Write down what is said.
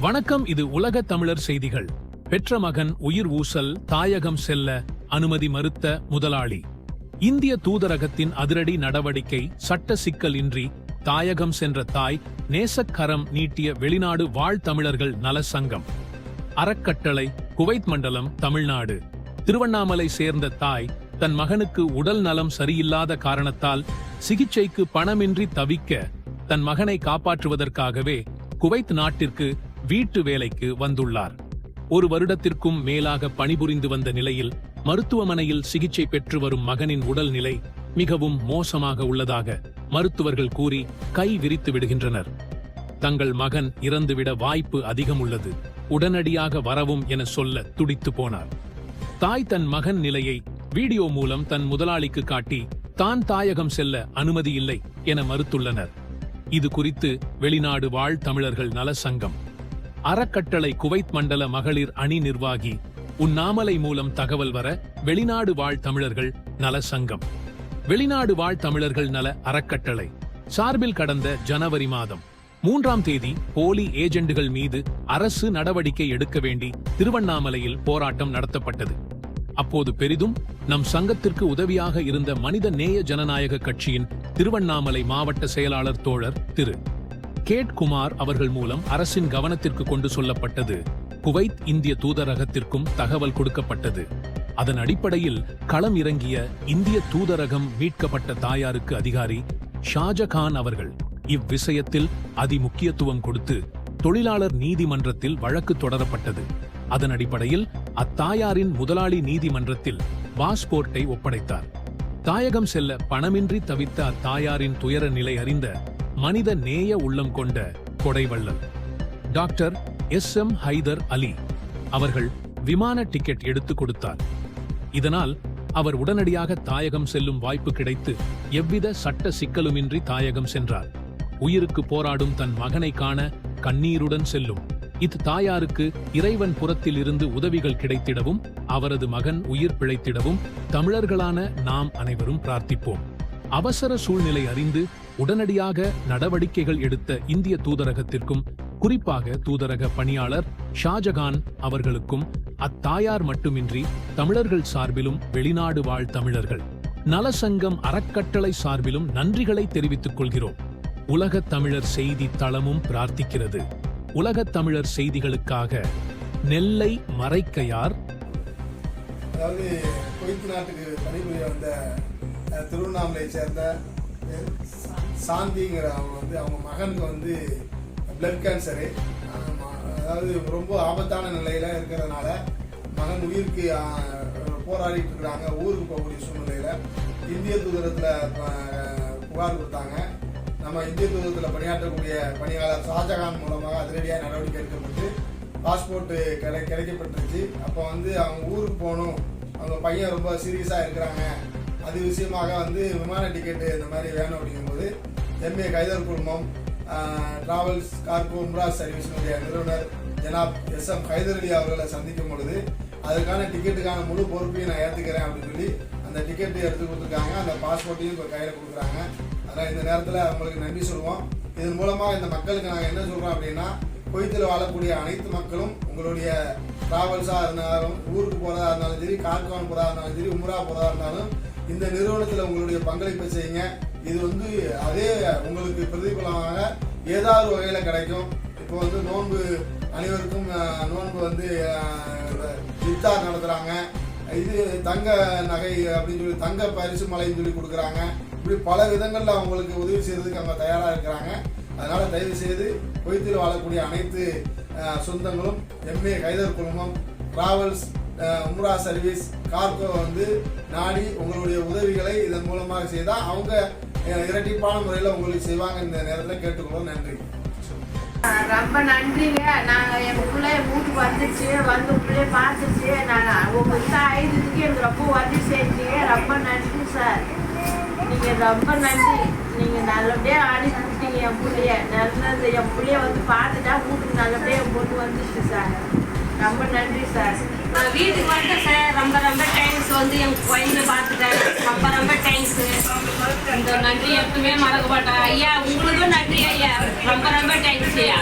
வணக்கம் இது உலக தமிழர் செய்திகள். பெற்ற மகன் உயிர் ஊசல் தாயகம் செல்ல அனுமதி மறுத்த முதலாளி. இந்திய தூதரகத்தின் அதிரடி நடவடிக்கை சட்ட சிக்கல் இன்றி தாயகம் சென்ற தாய் நேசக்கரம் நீட்டிய வெளிநாடு வாழ் தமிழர்கள் நல சங்கம். அறக்கட்டளை குவைத் மண்டலம் தமிழ்நாடு. திருவண்ணாமலை சேர்ந்த தாய் தன் மகனுக்கு உடல் நலம் சரியில்லாத காரணத்தால் சிகிச்சைக்கு பணமின்றி தவிக்க தன் மகனை காப்பாற்றுவதற்காகவே குவைத் நாட்டிற்கு வீட்டு வேலைக்கு வந்துள்ளார். ஒரு வருடத்திற்கும் மேலாக பணிபுரிந்து வந்த நிலையில் மருத்துவமனையில் சிகிச்சை பெற்று வரும் மகனின் உடல்நிலை மிகவும் மோசமாக உள்ளதாக மருத்துவர்கள் கூறி கை விரித்து விடுகின்றனர். தங்கள் மகன் இறந்துவிட வாய்ப்பு அதிகம் உள்ளது. உடனடியாக வரவும் என சொல்ல துடித்து போனார். தாய் தன் மகன் நிலையை வீடியோ மூலம் தன் முதலாளிக்கு காட்டி தான் தாயகம் செல்ல அனுமதி இல்லை என மறுத்துள்ளனர். இது குறித்து வெளிநாடு வாழ் தமிழர்கள் நல சங்கம் அறக்கட்டளை குவைத் மண்டல மகளிர் அணி நிர்வாகி உன்னாமலை மூலம் தகவல் வர வெளிநாடு வாழ் தமிழர்கள் நல சங்கம். வெளிநாடு வாழ் தமிழர்கள் நல அறக்கட்டளை. சார்பில் கடந்த ஜனவரி மாதம் மூன்றாம் தேதி போலி ஏஜெண்டுகள் மீது அரசு நடவடிக்கை எடுக்க வேண்டி திருவண்ணாமலையில் போராட்டம் நடத்தப்பட்டது. அப்போது பெரிதும் நம் சங்கத்திற்கு உதவியாக இருந்த மனித நேய ஜனநாயக கட்சியின் திருவண்ணாமலை மாவட்ட செயலாளர் தோழர் திரு. கேட் குமார் அவர்கள் மூலம் அரசின் கவனத்திற்கு கொண்டு சொல்லப்பட்டது. குவைத் இந்திய தூதரகத்திற்கும் தகவல் கொடுக்கப்பட்டது. அதன் அடிப்படையில் களம் இறங்கிய இந்திய தூதரகம் மீட்கப்பட்ட தாயாருக்கு அதிகாரி ஷாஜகான் அவர்கள் இவ்விஷயத்தில் அதிமுக்கியத்துவம் கொடுத்து தொழிலாளர் நீதிமன்றத்தில் வழக்கு தொடரப்பட்டது. அதன் அடிப்படையில் அத்தாயாரின் முதலாளி நீதிமன்றத்தில் பாஸ்போர்ட்டை ஒப்படைத்தார். தாயகம் செல்ல பணமின்றி தவித்த அத்தாயாரின் துயர நிலை அறிந்த மனித நேய உள்ளம் கொண்ட கொடைவள்ளல். Doctor S M Haider Ali அவர்கள் விமான டிக்கெட் எடுத்து கொடுத்தார். இதனால் அவர் உடனடியாக தாயகம் செல்லும் வாய்ப்பு கிடைத்து எவ்வித சட்ட சிக்கலுமின்றி தாயகம் சென்றார். உயிருக்கு போராடும் தன் மகனை காண கண்ணீருடன் செல்லும். இது தாயாருக்கு இறைவன் புறத்தில் இருந்து உதவிகள் கிடைத்திடவும் அவரது மகன் உயிர் பிழைத்திடவும் தமிழர்களான நாம் அனைவரும் பிரார்த்திப்போம். அவசர சூழ்நிலை அறிந்து உடனடியாக நடவடிக்கைகள் எடுத்த இந்திய தூதரகத்திற்கும் குறிப்பாக தூதரக பணியாளர் ஷாஜகான் அவர்களுக்கும் அத்தாயார் மட்டுமின்றி தமிழர்கள் சார்பிலும் வெளிநாடு வாழ் தமிழர்கள் நலசங்கம் அறக்கட்டளை சார்பிலும் நன்றிகளை தெரிவித்துக் கொள்கிறோம். உலகத் தமிழர் செய்தி தளமும் பிரார்த்திக்கிறது. உலகத் தமிழர் செய்திகளுக்காக நெல்லை மறைக்கையார். அதாவது குவைத் நாட்டுக்கு பணிபுரிய வந்த திருவண்ணாமலையை சேர்ந்த சாந்திங்கிற அவங்க வந்து அவங்க மகனுக்கு வந்து பிளட் கேன்சரு அதாவது ரொம்ப ஆபத்தான நிலையில் இருக்கிறதுனால மகன் உயிருக்கு போராடிட்டு இருக்கிறாங்க. ஊருக்கு போகக்கூடிய சூழ்நிலையில் இந்திய தூதரத்தில் புகார் கொடுத்தாங்க. நம்ம இந்திய தூதரத்தில் பணியாற்றக்கூடிய பணியாளர் ஷாஜகான் மூலமாக அதிரடியாக நடவடிக்கை எடுக்கப்பட்டு பாஸ்போர்ட்டு கிடை கிடைக்கப்பட்டுருச்சு அப்போ வந்து அவங்க ஊருக்கு போகணும். அவங்க பையன் ரொம்ப சீரியஸாக இருக்கிறாங்க. அது விஷயமாக வந்து விமான டிக்கெட்டு இந்த மாதிரி வேணும் அப்படிங்கும்போது எம்ஏ கைதர் குழுமம் டிராவல்ஸ் கார்கோ உம்ராஸ் சர்வீஸினுடைய நிறுவனர் ஜனாப் எஸ் எம் ஹைதர் அலி அவர்களை சந்திக்கும் பொழுது அதுக்கான டிக்கெட்டுக்கான முழு பொறுப்பையும் நான் ஏற்றுக்கிறேன் அப்படின்னு சொல்லி அந்த டிக்கெட்டு எடுத்து கொடுத்துருக்காங்க. அந்த பாஸ்போர்ட்டையும் இப்போ கையில் கொடுக்குறாங்க. அதனால் இந்த நேரத்தில் அவங்களுக்கு நன்றி சொல்லுவோம். இதன் மூலமாக இந்த மக்களுக்கு நாங்கள் என்ன சொல்கிறோம் அப்படின்னா கொய்த்தில் வாழக்கூடிய அனைத்து மக்களும் உங்களுடைய டிராவல்ஸாக இருந்தாலும் ஊருக்கு போகிறதா இருந்தாலும் சரி கார்கான் போகிறதா இருந்தாலும் சரி உம்ரா போகிறதா இருந்தாலும் இந்த நிறுவனத்தில் உங்களுடைய பங்களிப்பை செய்யுங்க. இது வந்து அதே உங்களுக்கு பிரதிபலமாக ஏதாவது வகையில் கிடைக்கும். இப்போ வந்து நோன்பு அனைவருக்கும் நோன்பு வந்து அஹ், இஃப்தார் நடத்துகிறாங்க இது தங்க நகை அப்படின்னு சொல்லி தங்க பரிசு மலைன்னு சொல்லி கொடுக்குறாங்க. இப்படி பல விதங்களில் அவங்களுக்கு உதவி செய்யறதுக்கு அவங்க தயாராக இருக்கிறாங்க. அதனால தயவு செய்து குவைத்தில் வாழக்கூடிய அனைத்து சொந்தங்களும் எம்ஏ கைதர் குழுமம் டிராவல்ஸ் உம்ரா சர்வீஸ் கார்கோ வந்து நாடி உங்களுடைய உதவிகளை இதன் மூலமாக செய்தால் அவங்க இரட்டிப்பான முறையில் உங்களுக்கு செய்வாங்க. இந்த நேரத்தில் கேட்டுக்கொள்வோம். நன்றி. ரொம்ப நன்றிங்க. நாங்கள் எங்கள் பிள்ளைய வீட்டுக்கு வந்துச்சு. வந்து பிள்ளைய பார்த்துச்சு. நாங்கள் உங்கள் இந்த ஆயுதத்துக்கு எனக்கு ரொம்ப உதவி செஞ்சீங்க. ரொம்ப நன்றி சார். நீங்கள் ரொம்ப நன்றி. நீங்கள் நல்லபடியாக அனுப்பி விட்டீங்க என் பிள்ளைய நல்லது என் பிள்ளைய வந்து பார்த்துட்டா வீட்டுக்கு நல்லபடியாக என் பொண்ணு வந்துச்சு சார் ரொம்ப நன்றி சார் நான் வீட்டுக்கு வந்துட்டேன் சார் ரொம்ப ரொம்ப தேங்க்ஸ் வந்து என் குழந்தை பார்த்துட்டேன். ரொம்ப ரொம்ப தேங்க்ஸ் இந்த நன்றி எப்பவுமே மறக்க மாட்டேன். ஐயா உங்களுக்கும் நன்றி ஐயா. ரொம்ப ரொம்ப தேங்க்ஸ் ஐயா.